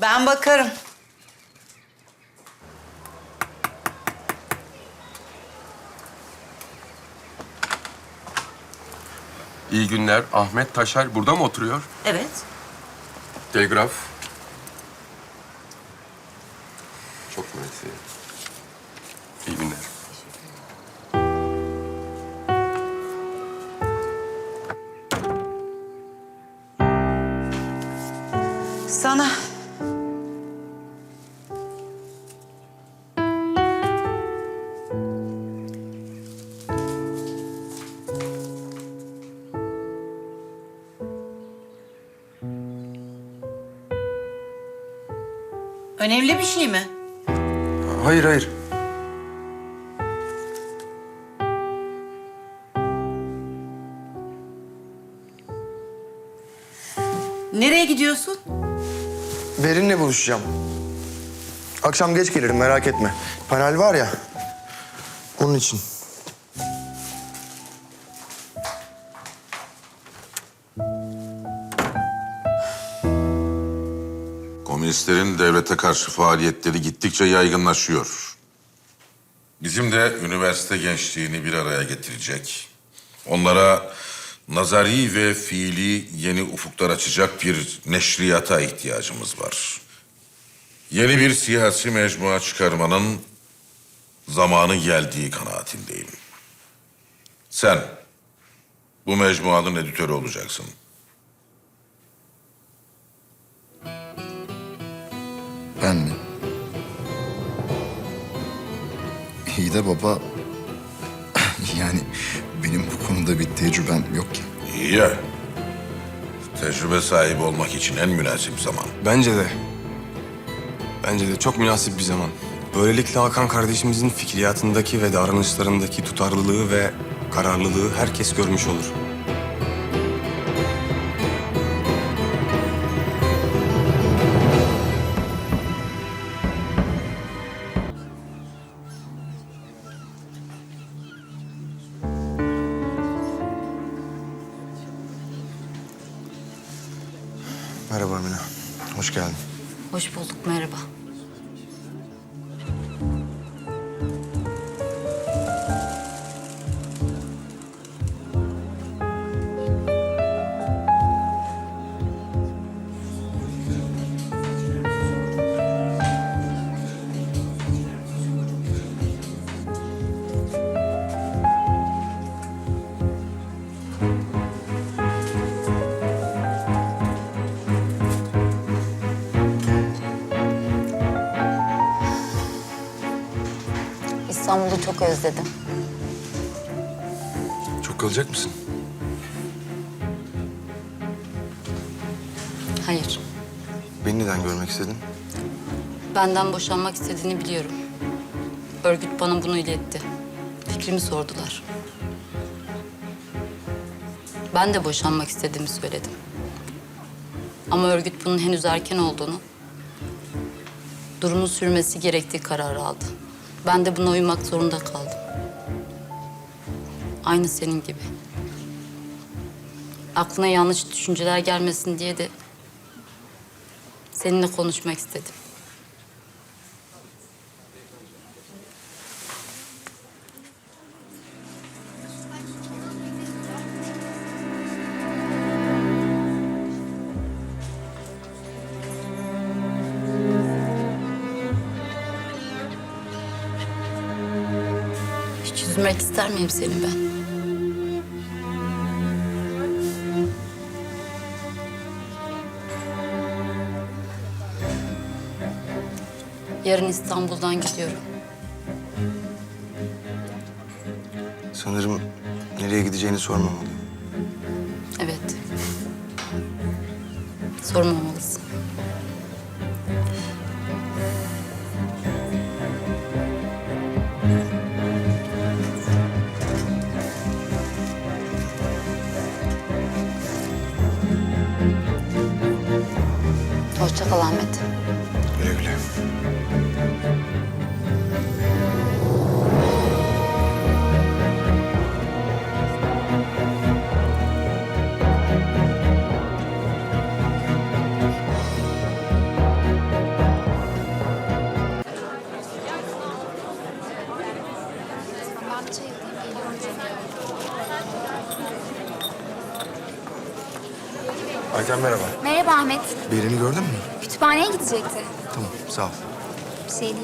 Ben bakarım. İyi günler. Ahmet Taşer burada mı oturuyor? Evet. Telgraf. Çok mersi. İyi günler. Önemli bir şey mi? Hayır, hayır. Nereye gidiyorsun? Berin'le buluşacağım. Akşam geç gelirim merak etme. Panel var ya. Onun için. Komünistlerin devlete karşı faaliyetleri gittikçe yaygınlaşıyor. Bizim de üniversite gençliğini bir araya getirecek, onlara nazari ve fiili yeni ufuklar açacak bir neşriyata ihtiyacımız var. Yeni bir siyasi mecmua çıkarmanın zamanı geldiği kanaatindeyim. Sen bu mecmuanın editörü olacaksın. İyi de baba... yani benim bu konuda bir tecrübem yok ki. İyi ya. Tecrübe sahibi olmak için en münasip zaman. Bence de. Bence de çok münasip bir zaman. Böylelikle Hakan kardeşimizin fikriyatındaki ve davranışlarındaki tutarlılığı ve kararlılığı herkes görmüş olur. Merhaba Amine. Hoş geldin. Hoş bulduk, merhaba. İstanbul'u çok özledim. Çok kalacak mısın? Hayır, Beni neden görmek istedin? benden boşanmak istediğini biliyorum. Örgüt bana bunu iletti. Fikrimi sordular. Ben de boşanmak istediğimi söyledim. Ama örgüt bunun henüz erken olduğunu, durumun sürmesi gerektiği kararı aldı. Ben de buna uymak zorunda kaldım. Aynı senin gibi. Aklına yanlış düşünceler gelmesin diye de seninle konuşmak istedim. Hiç üzmek ister miyim seni ben? Yarın İstanbul'dan gidiyorum. Sanırım nereye gideceğini sormamalıyım. Evet. Sormamalısın. Hoşça kal Ahmet. Güle güle. Merhaba. Ahmet. Berin'i gördün mü? Kütüphaneye gidecekti. Tamam sağ ol. Bir şey değil.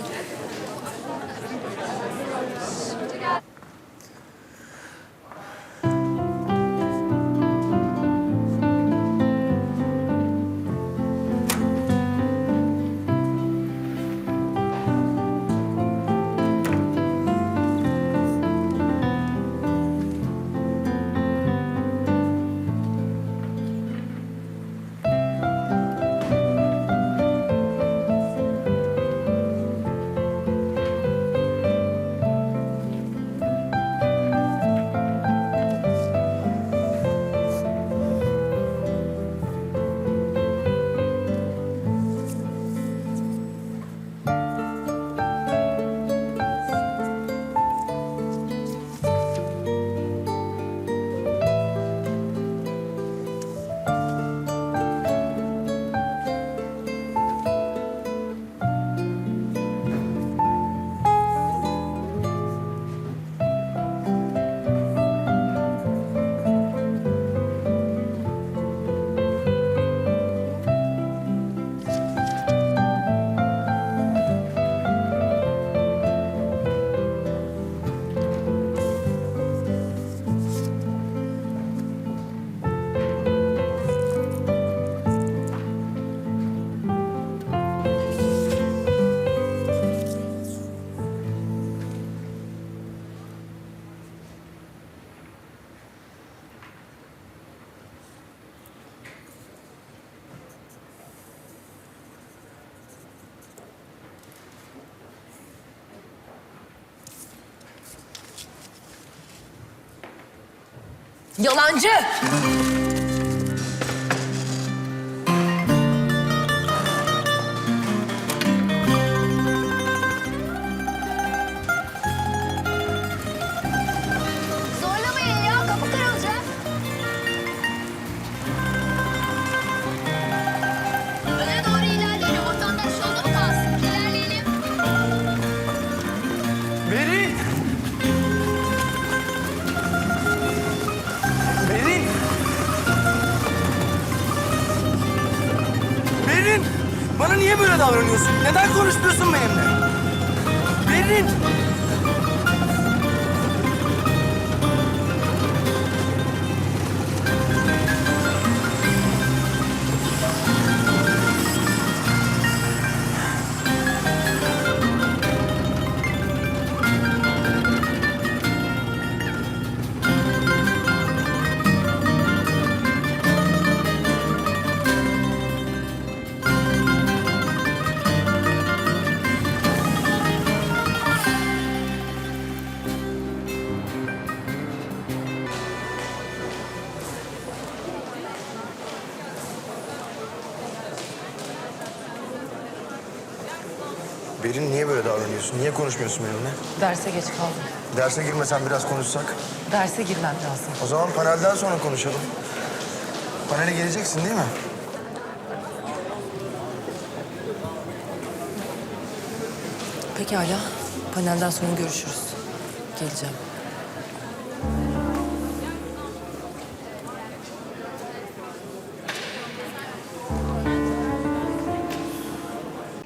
Yalancı! Zorlamayın ya kapı kırılacak. Öne doğru ilerleyelim. Vatandaş yolda mı kalsın? İlerleyelim. Berin! Niye böyle davranıyorsun? Neden konuşmuyorsun benimle? Berin! Berin niye böyle davranıyorsun? Niye konuşmuyorsun benimle? Derse geç kaldım. Derse girmesen biraz konuşsak. Derse girmem lazım. O zaman panelden sonra konuşalım. Panele geleceksin değil mi? Pekala. Panelden sonra görüşürüz. Geleceğim.